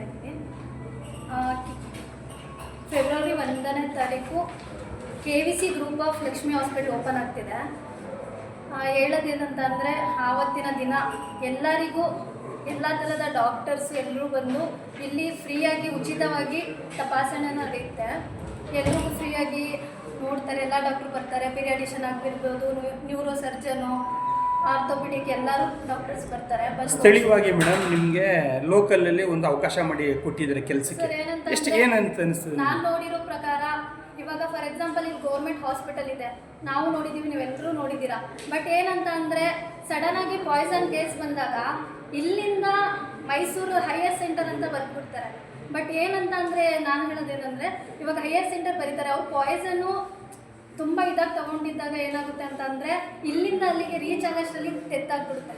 ಇದ್ದೀನಿ ಫೆಬ್ರವರಿ ಒಂದನೇ ತಾರೀಕು K V C group of Lakshmi hospital open ಆಗ್ತಿದೆ. ಹೇಳೋದೇನಂತಂದರೆ ಆವತ್ತಿನ ದಿನ ಎಲ್ಲರಿಗೂ, ಎಲ್ಲ ಥರದ ಡಾಕ್ಟರ್ಸ್ ಎಲ್ಲರೂ ಬಂದು ಇಲ್ಲಿ ಫ್ರೀಯಾಗಿ, ಉಚಿತವಾಗಿ ತಪಾಸಣೆ ನಡೆಯುತ್ತೆ ಎಲ್ಲರೂ ಫ್ರೀಯಾಗಿ ನೋಡ್ತಾರೆ, ಎಲ್ಲ ಡಾಕ್ಟ್ರು ಬರ್ತಾರೆ, ಪೀರಿಯಾಡಿಷನ್ ಆಗಿರ್ಬೋದು ನ್ಯೂರೋ ಸರ್ಜನು ಆರ್ಥೋಪಿಡಿಕ್ ಎಲ್ಲರೂ ಡಾಕ್ಟರ್ಸ್ ಬರ್ತಾರೆ. ಬಸ್ ಸ್ಥಳೀಯವಾಗಿ ಮೇಡಮ್ ನಿಮಗೆ ಲೋಕಲಲ್ಲಿ ಒಂದು ಅವಕಾಶ ಮಾಡಿ ಕೊಟ್ಟಿದ್ದಾರೆ ಕೆಲಸಕ್ಕೆ. ಸರ್ ಏನಂತ ಎಷ್ಟು ಏನಂತ ಅನಿಸ್ತದೆ ನಾನು ನೋಡಿರೋ ಪ್ರಕಾರ ಇವಾಗ ಫಾರ್ ಎಕ್ಸಾಂಪಲ್ ಇಲ್ಲಿ ಗೌರ್ಮೆಂಟ್ ಹಾಸ್ಪಿಟಲ್ ಇದೆ. ನಾವು ನೋಡಿದ್ದೀವಿ ನೀವೆಲ್ಲರೂ ನೋಡಿದ್ದೀರಾ? ಬಟ್ ಏನಂತ ಅಂದರೆ ಸಡನ್ ಆಗಿ ಪಾಯ್ಸನ್ ಕೇಸ್ ಬಂದಾಗ ಇಲ್ಲಿಂದ ಮೈಸೂರು ಹೈಯರ್ ಸೆಂಟರ್ ಅಂತ ಬರ್ಬಿಡ್ತಾರೆ ಬಟ್ ಏನಂತ ಅಂದರೆ ನಾನು ಹೇಳೋದೇನೆಂದರೆ ಇವಾಗ ಹೈಯರ್ ಸೆಂಟರ್ ಬರೀತಾರೆ. ಅವ್ರು ಪಾಯ್ಸನ್ನು ತುಂಬ ಇದಾಗಿ ತಗೊಂಡಿದ್ದಾಗ ಏನಾಗುತ್ತೆ ಅಂತ ಅಂದರೆ ಇಲ್ಲಿಂದ ಅಲ್ಲಿಗೆ ರೀಚ್ ಆಗೋಷ್ಟರಲ್ಲಿ ತೆತ್ತಾಗ್ಬಿಡುತ್ತೆ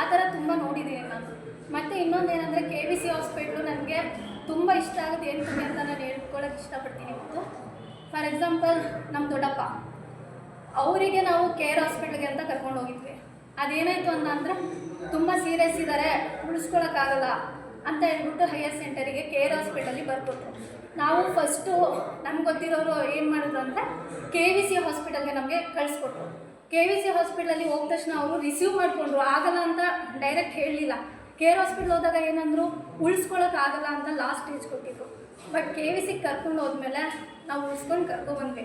ಆ ಥರ ತುಂಬ ನೋಡಿದ್ದೀನಿ ನಾನು. ಮತ್ತು ಇನ್ನೊಂದು ಏನಂದರೆ ಕೆ ವಿ ಸಿ ಹಾಸ್ಪಿಟ್ಲು ನನಗೆ ತುಂಬ ಇಷ್ಟ ಆಗುತ್ತೆ ಏನು ಕಮ್ಮಿ ಅಂತ ನಾನು ಹೇಳ್ಕೊಳಕ್ಕೆ ಇಷ್ಟಪಡ್ತೀನಿ ಮತ್ತು ಫಾರ್ ಎಕ್ಸಾಂಪಲ್ ನಮ್ಮ ದೊಡ್ಡಪ್ಪ. ಅವರಿಗೆ ನಾವು ಕೇರ್ ಹಾಸ್ಪಿಟ್ಲ್ಗೆ ಅಂತ ಕರ್ಕೊಂಡು ಹೋಗಿದ್ವಿ. ಅದೇನಾಯಿತು ಅಂತ ಅಂದರೆ ತುಂಬ ಸೀರಿಯಸ್ ಇದ್ದಾರೆ ಉಳಿಸ್ಕೊಳಕ್ಕಾಗಲ್ಲ ಅಂತ ಹೇಳ್ಬಿಟ್ಟು ಹೈಯರ್ ಸೆಂಟರಿಗೆ ಕೇರ್ ಹಾಸ್ಪಿಟಲಿಗೆ ಬರ್ಕೊಟ್ರು. ನಾವು ಫಸ್ಟು ನಮ್ಗೆ ಗೊತ್ತಿರೋರು ಏನು ಮಾಡಿದ್ರು ಅಂದರೆ ಕೆ ವಿ ಸಿ ಹಾಸ್ಪಿಟಲ್ಗೆ ನಮಗೆ ಕಳಿಸ್ಕೊಟ್ರು. ಕೆ ವಿ ಸಿ ಹಾಸ್ಪಿಟಲಲ್ಲಿ ಹೋದ ತಕ್ಷಣ ಅವರು ರಿಸೀವ್ ಮಾಡಿಕೊಂಡ್ರು. ಆಗಲ್ಲ ಅಂತ ಡೈರೆಕ್ಟ್ ಹೇಳಲಿಲ್ಲ. ಕೇರ್ ಹಾಸ್ಪಿಟ್ಲ್ ಹೋದಾಗ ಏನಂದ್ರು ಉಳಿಸ್ಕೊಳಕ್ಕಾಗಲ್ಲ ಅಂತ ಲಾಸ್ಟ್ ಏಜ್ ಕೊಟ್ಟಿದ್ರು. ಬಟ್ ಕೆ ವಿ ಸಿಗೆ ಕರ್ಕೊಂಡು ಹೋದ್ಮೇಲೆ ನಾವು ಉಳಿಸ್ಕೊಂಡು ಕರ್ಕೊಬಂದ್ವಿ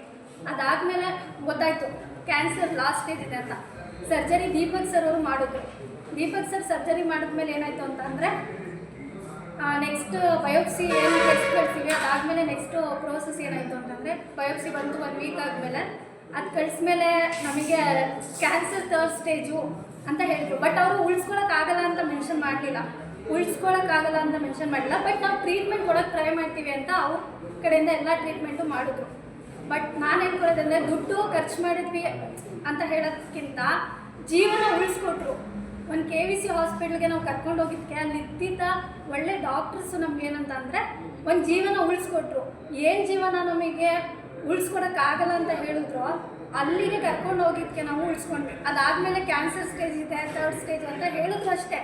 ಅದಾದಮೇಲೆ ಗೊತ್ತಾಯಿತು ಕ್ಯಾನ್ಸರ್ ಲಾಸ್ಟ್ ಸ್ಟೇಜ್ ಇದೆ ಅಂತ. ಸರ್ಜರಿ ದೀಪಕ್ ಸರ್ ಅವರು ಮಾಡಿದ್ರು. ದೀಪಕ್ ಸರ್ ಸರ್ಜರಿ ಮಾಡಿದ್ಮೇಲೆ ಏನಾಯಿತು ಅಂತ ಅಂದರೆ ನೆಕ್ಸ್ಟ್ ಬಯೋಪ್ಸಿ ಏನು ಟೆಸ್ಟ್ ಕಳಿಸಿವಿ, ಅದಾದಮೇಲೆ ನೆಕ್ಸ್ಟು ಪ್ರೋಸೆಸ್ ಏನಾಯಿತು ಅಂತಂದರೆ ಬಯೋಪ್ಸಿ ಬಂತು ಒನ್ ವೀಕ್ ಆದಮೇಲೆ, ಅದು ಕಳಿಸ್ಮೇಲೆ ನಮಗೆ ಕ್ಯಾನ್ಸರ್ ಥರ್ಡ್ ಸ್ಟೇಜು ಅಂತ ಹೇಳಿದ್ರು. ಬಟ್ ಅವರು ಉಳಿಸ್ಕೊಳಕ್ಕಾಗಲ್ಲ ಅಂತ ಮೆನ್ಷನ್ ಮಾಡಲಿಲ್ಲ. ಉಳಿಸ್ಕೊಳಕ್ಕಾಗಲ್ಲ ಅಂತ ಮೆನ್ಷನ್ ಮಾಡಿಲ್ಲ ಬಟ್ ನಾವು ಟ್ರೀಟ್ಮೆಂಟ್ ಕೊಡೋಕ್ಕೆ ಟ್ರೈ ಮಾಡ್ತೀವಿ ಅಂತ ಅವ್ರ ಕಡೆಯಿಂದ ಎಲ್ಲ ಟ್ರೀಟ್ಮೆಂಟು ಮಾಡಿದ್ರು. ಬಟ್ ನಾನು ಹೇಳ್ಕೊಳ್ಳೋದಂದ್ರೆ ದುಡ್ಡು ಖರ್ಚು ಮಾಡಿದ್ವಿ ಅಂತ ಹೇಳೋದಕ್ಕಿಂತ ಜೀವನ ಉಳಿಸ್ಕೊಟ್ರು. ಒಂದು ಕೆ ವಿ ಸಿ ಹಾಸ್ಪಿಟ್ಲ್ಗೆ ನಾವು ಕರ್ಕೊಂಡು ಹೋಗಿದ್ದಕ್ಕೆ ಅಲ್ಲಿ ಇದ್ದಿದ್ದ ಒಳ್ಳೆ ಡಾಕ್ಟರ್ಸು ನಮ್ಗೆ ಏನಂತ ಅಂದರೆ ಒಂದು ಜೀವನ ಉಳಿಸ್ಕೊಟ್ರು. ಏನು ಜೀವನ ನಮಗೆ ಉಳಿಸ್ಕೊಡೋಕ್ಕಾಗಲ್ಲ ಅಂತ ಹೇಳಿದ್ರು ಅಲ್ಲಿಗೆ ಕರ್ಕೊಂಡು ಹೋಗಿದ್ದಕ್ಕೆ ನಾವು ಉಳಿಸ್ಕೊಂಡ್ವಿ. ಅದಾದಮೇಲೆ ಕ್ಯಾನ್ಸರ್ ಸ್ಟೇಜ್ ಇದೆ ಥರ್ಡ್ ಸ್ಟೇಜ್ ಅಂತ ಹೇಳಿದ್ರು ಅಷ್ಟೇ.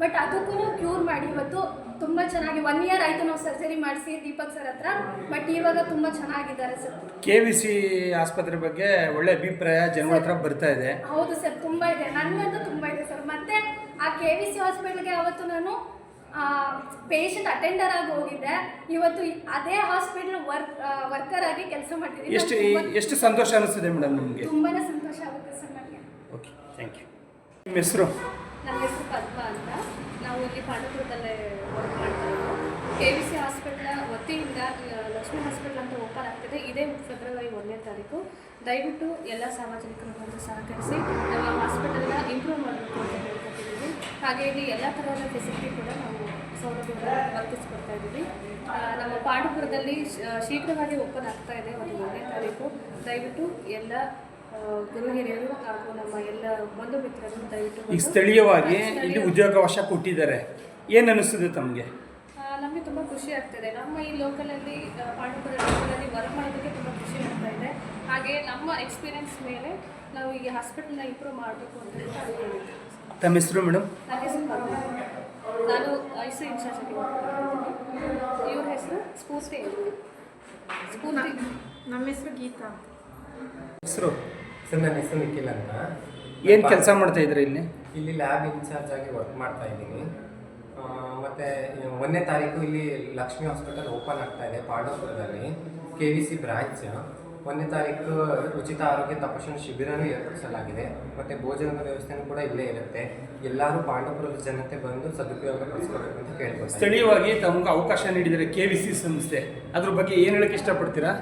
ಬಟ್ ಅದಕ್ಕೂ ಕ್ಯೂರ್ ಮಾಡಿ. ಇವತ್ತು ತುಂಬ ಚೆನ್ನಾಗಿ ಒನ್ ಇಯರ್ ಆಯಿತು ನಾವು ಸರ್ಜರಿ ಮಾಡಿಸಿ ದೀಪಕ್ ಸರ್ ಹತ್ರ ಬಟ್ ಇವಾಗ ತುಂಬ ಚೆನ್ನಾಗಿದ್ದಾರೆ ಸರ್ ಕೆ ವಿ ಸಿ ಆಸ್ಪತ್ರೆ ಬಗ್ಗೆ ಒಳ್ಳೆ ಅಭಿಪ್ರಾಯ ಜನಗಳ ಹತ್ರ ಬರ್ತಾ ಇದೆ. ಹೌದು ಸರ್ ತುಂಬ ಇದೆ. ನನಗಂತೂ ತುಂಬ ಇದೆ. ಮತ್ತೆ ಆ ಕೆ ವಿ ಸಿ ಹಾಸ್ಪಿಟಲ್ಗೆ ಅವತ್ತು ನಾನು ಪೇಷಂಟ್ ಅಟೆಂಡರ್ ಆಗಿ ಹೋಗಿದ್ದೆ. ಇವತ್ತು ಅದೇ ಹಾಸ್ಪಿಟಲ್ ವರ್ಕ್ ವರ್ಕರ್ ಆಗಿ ಕೆಲಸ ಮಾಡ್ತಿದ್ದೀನಿ. ಎಷ್ಟು ಎಷ್ಟು ಸಂತೋಷ ಅನಿಸ್ತದೆ ಮೇಡಮ್ ನಿಮಗೆ? ತುಂಬಾ ಸಂತೋಷ ಆಗುತ್ತೆ ಸರ್ ನನಗೆ ಓಕೆ ಥ್ಯಾಂಕ್ ಯು ನಿಮ್ಮ ಹೆಸರು? ನನ್ನ ಹೆಸರು ಪದ್ಮ ಅಂತ. ನಾವು ಇಲ್ಲಿ ಪಾಂಡವಪುರದಲ್ಲೇ ವರ್ಕ್ ಮಾಡ್ತಾ ಇದ್ದೀವಿ ಕೆ ವಿ ಸಿ ಹಾಸ್ಪಿಟ್ಲ ವತಿಯಿಂದ ಲಕ್ಷ್ಮೀ ಹಾಸ್ಪಿಟಲ್ ಅಂತ ಓಪನ್ ಆಗ್ತಿದೆ. ಇದೇ ಫೆಬ್ರವರಿ ಒಂದನೇ ತಾರೀಕು. ದಯವಿಟ್ಟು ಎಲ್ಲ ಸಾರ್ವಜನಿಕರು ಬಂದು ಸಹಕರಿಸಿ ನಮ್ಮ ಹಾಸ್ಪಿಟಲ್ನ ಇಂಪ್ರೂವ್ ಮಾಡಬೇಕು ಅಂತ ಹೇಳ್ಕೊತಿದ್ದೀವಿ ಹಾಗೆ ಇಲ್ಲಿ ಎಲ್ಲ ಥರದ ಫೆಸಿಲಿಟಿ ಕೂಡ ನಾವು ಸೌಲಭ್ಯಗಳನ್ನು ವರ್ತಿಸ್ಕೊಡ್ತಾ ಇದ್ದೀವಿ. ನಮ್ಮ ಪಾಂಡಪುರದಲ್ಲಿ ಶೀಘ್ರವಾಗಿ ಓಪನ್ ಆಗ್ತಾ ಇದೆ ಒಂದು ಒಂದನೇ ತಾರೀಕು. ದಯವಿಟ್ಟು ಎಲ್ಲ ಗುರು ಹಿರಿಯರು ಹಾಗೂ ನಮ್ಮ ಎಲ್ಲ ಬಂಧು ಮಿತ್ರರು ದಯವಿಟ್ಟು ಈಗ ಸ್ಥಳೀಯವಾಗಿ ಇಲ್ಲಿ ಉದ್ಯೋಗ ಉದ್ಯೋಗಾವಕಾಶ ಕೊಟ್ಟಿದ್ದಾರೆ. ಏನು ಅನಿಸ್ತದೆ ತಮಗೆ? ಖುಷಿ ಆಗ್ತಿದೆ. ನಮ್ಮ ಈ ಲೋಕಲಲ್ಲಿ ಪಾಂಡುಪುರ ಲೋಕಲಲ್ಲಿ ವರ್ಕ್ ಮಾಡೋದಕ್ಕೆ ತುಂಬ ಖುಷಿ ಆಗ್ತಾ ಇದೆ. ಹಾಗೆ ನಮ್ಮ ಎಕ್ಸ್ಪೀರಿಯನ್ಸ್ ಮೇಲೆ ನಾವು ಈ ಹಾಸ್ಪಿಟಲ್ನ ಇಂಪ್ರೂವ್ ಮಾಡಬೇಕು ಅಂತ. ತಮ್ಮ ಹೆಸರು ಮೇಡಮ್ ನನ್ನ ಹೆಸರು ನಾನು ಐಸು ಇನ್ಚಾರ್ಜ್ ಇವ್ರ ಹೆಸರು ಸ್ಪೂರ್ತಿ ಸ್ಫೂರ್ತಿ. ನಮ್ಮ ಹೆಸರು ಗೀತಾ. ಹೆಸರು? ಸರ್ ನನ್ನ ಹೆಸರು ನಿಖಿಲ್ ಅಂತ. ಏನು ಕೆಲಸ ಮಾಡ್ತಾ ಇದ್ದೀರಾ ಇಲ್ಲಿ? ಇಲ್ಲಿ ಲ್ಯಾಬ್ ಇನ್ಚಾರ್ಜ್ ಆಗಿ ವರ್ಕ್ ಮಾಡ್ತಾ ಇದ್ದೀನಿ. ಮತ್ತೆ ಒಂದನೇ ತಾರೀಕು ಇಲ್ಲಿ ಲಕ್ಷ್ಮಿ ಹಾಸ್ಪಿಟಲ್ ಓಪನ್ ಆಗ್ತಾ ಇದೆ ಪಾಂಡವಪುರದಲ್ಲಿ ಕೆ ವಿ ಸಿ ಬ್ರಾಂಚ್. ಒಂದನೇ ತಾರೀಕು ಉಚಿತ ಆರೋಗ್ಯ ತಪಾಸಣೆ ಶಿಬಿರನೂ ಏರ್ಪಡಿಸಲಾಗಿದೆ. ಮತ್ತು ಭೋಜನದ ವ್ಯವಸ್ಥೆನೂ ಕೂಡ ಇಲ್ಲೇ ಇರುತ್ತೆ. ಎಲ್ಲರೂ ಪಾಂಡವಪುರದ ಜನತೆ ಬಂದು ಸದುಪಯೋಗ ಪಡಿಸ್ಕೋಬೇಕು ಅಂತ ಕೇಳ್ಬೋದು ಸ್ಥಳೀಯವಾಗಿ ತಮಗೆ ಅವಕಾಶ ನೀಡಿದರೆ ಕೆ ವಿ ಸಿ ಸಂಸ್ಥೆ ಅದ್ರ ಬಗ್ಗೆ ಏನು ಹೇಳಕ್ಕೆ ಇಷ್ಟಪಡ್ತೀರಾ?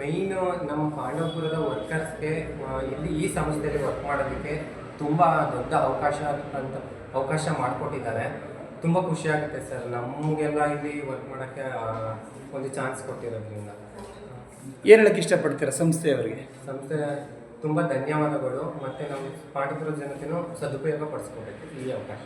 ಮೈನು ನಮ್ಮ ಪಾಂಡವಪುರದ ವರ್ಕರ್ಸ್ಗೆ ಇಲ್ಲಿ ಈ ಸಂಸ್ಥೆಯಲ್ಲಿ ವರ್ಕ್ ಮಾಡೋದಕ್ಕೆ ತುಂಬ ದೊಡ್ಡ ಅವಕಾಶ ಅಂತ ಅವಕಾಶ ಮಾಡಿಕೊಟ್ಟಿದ್ದಾರೆ. ತುಂಬ ಖುಷಿ ಆಗುತ್ತೆ ಸರ್. ನಮಗೆಲ್ಲ ಇಲ್ಲಿ ವರ್ಕ್ ಮಾಡೋಕ್ಕೆ ಒಂದು ಚಾನ್ಸ್ ಕೊಟ್ಟಿರೋದ್ರಿಂದ. ಏನು ಹೇಳಕ್ಕೆ ಇಷ್ಟಪಡ್ತೀರಾ ಸಂಸ್ಥೆಯವರಿಗೆ ಸಂಸ್ಥೆ ತುಂಬ ಧನ್ಯವಾದಗಳು. ಮತ್ತು ನಾವು ಪಾಂಡವಪುರದ ಜನತೆನೂ ಸದುಪಯೋಗ ಪಡಿಸ್ಕೋಬೇಕು ಈ ಅವಕಾಶ.